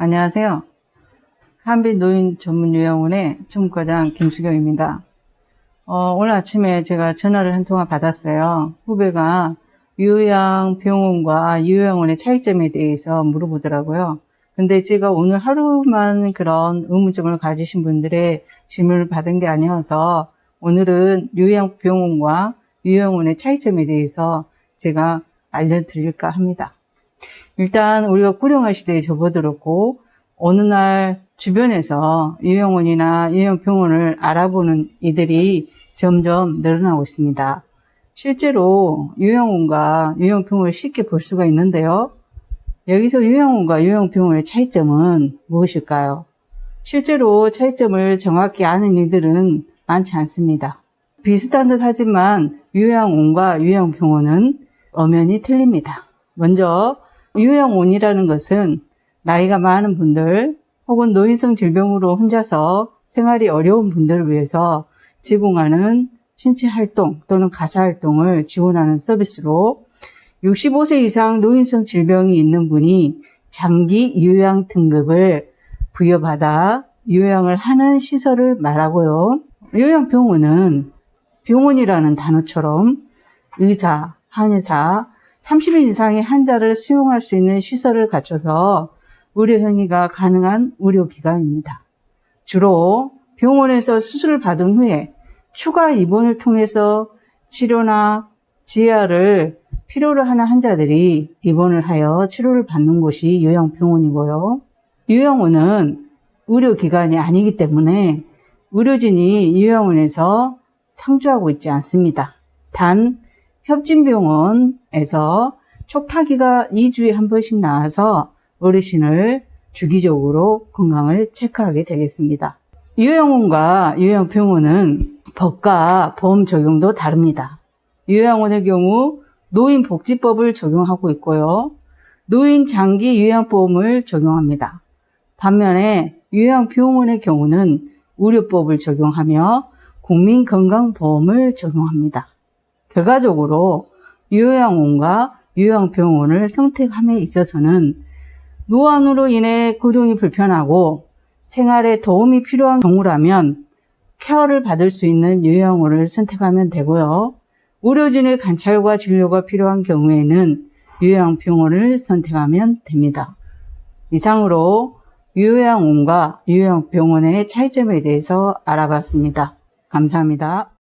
안녕하세요. 한빛 노인 전문 요양원의 총무과장 김수경입니다. 어, 오늘 아침에 제가 전화를 한 통화 받았어요. 후배가 요양병원과 요양원의 차이점에 대해서 물어보더라고요. 근데 제가 오늘 하루만 그런 의문점을 가지신 분들의 질문을 받은 게 아니어서 오늘은 요양병원과 요양원의 차이점에 대해서 제가 알려드릴까 합니다. 일단 우리가 고령화 시대에 접어들었고 어느 날 주변에서 요양원이나 요양병원을 알아보는 이들이 점점 늘어나고 있습니다. 실제로 요양원과 요양병원을 쉽게 볼 수가 있는데요. 여기서 요양원과 요양병원의 차이점은 무엇일까요? 실제로 차이점을 정확히 아는 이들은 많지 않습니다. 비슷한 듯 하지만 요양원과 요양병원은 엄연히 틀립니다. 먼저 요양원이라는 것은 나이가 많은 분들 혹은 노인성 질병으로 혼자서 생활이 어려운 분들을 위해서 제공하는 신체 활동 또는 가사 활동을 지원하는 서비스로 65세 이상 노인성 질병이 있는 분이 장기 요양 등급을 부여받아 요양을 하는 시설을 말하고요. 요양병원은 병원이라는 단어처럼 의사, 한의사, 30인 이상의 환자를 수용할 수 있는 시설을 갖춰서 의료 행위가 가능한 의료기관입니다. 주로 병원에서 수술을 받은 후에 추가 입원을 통해서 치료나 지하를 필요로 하는 환자들이 입원을 하여 치료를 받는 곳이 요양병원이고요. 요양원은 의료기관이 아니기 때문에 의료진이 요양원에서 상주하고 있지 않습니다. 단 협진병원에서 촉타기가 2주에 한 번씩 나와서 어르신을 주기적으로 건강을 체크하게 되겠습니다. 요양원과 요양병원은 법과 보험 적용도 다릅니다. 요양원의 경우 노인복지법을 적용하고 있고요. 노인 장기 요양보험을 적용합니다. 반면에 요양병원의 경우는 의료법을 적용하며 국민건강보험을 적용합니다. 결과적으로 요양원과 요양병원을 선택함에 있어서는 노안으로 인해 고동이 불편하고 생활에 도움이 필요한 경우라면 케어를 받을 수 있는 요양원을 선택하면 되고요. 의료진의 관찰과 진료가 필요한 경우에는 요양병원을 선택하면 됩니다. 이상으로 요양원과 요양병원의 차이점에 대해서 알아봤습니다. 감사합니다.